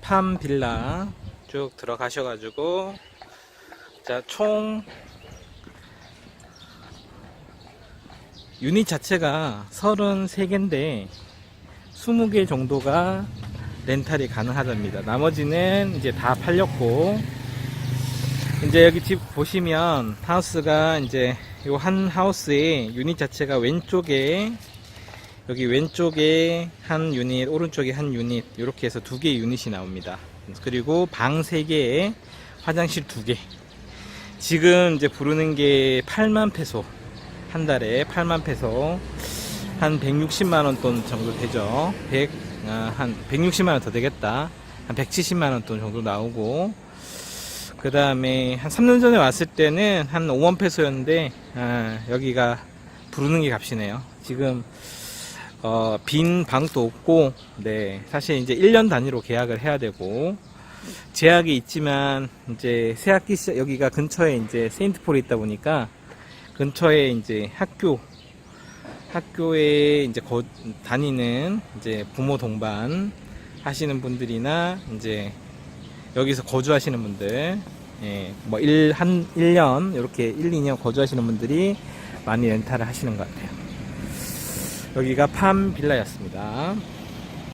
팜 빌라 쭉 들어가셔가지고 자총 유닛 자체가 33개인데 20개 정도가 렌탈이 가능하답니다. 나머지는 이제 다 팔렸고 이제 여기 집 보시면 하우스가 이제 요 한 하우스의 유닛 자체가 왼쪽에 여기 왼쪽에 한 유닛, 오른쪽에 한 유닛 이렇게 해서 두 개의 유닛이 나옵니다. 그리고 방 세 개에 화장실 두 개. 지금 이제 부르는 게 8만 페소 한 달에 8만 페소 한 160만 원 돈 정도 되죠. 100, 아, 한 160만 원 더 되겠다. 한 170만 원 돈 정도 나오고 그 다음에 한 3년 전에 왔을 때는 한 5만 페소였는데 아, 여기가 부르는 게 값이네요. 지금 어, 빈 방도 없고 네 사실 이제 1년 단위로 계약을 해야 되고 제약이 있지만 이제 새 학기 시작 여기가 근처에 이제 세인트폴이 있다 보니까 근처에 이제 학교 학교에 이제 거, 다니는 이제 부모 동반 하시는 분들이나 이제 여기서 거주하시는 분들 예, 뭐 1, 한 1년 이렇게 1, 2년 거주하시는 분들이 많이 렌탈을 하시는 것 같아요. 여기가 팜 빌라였습니다.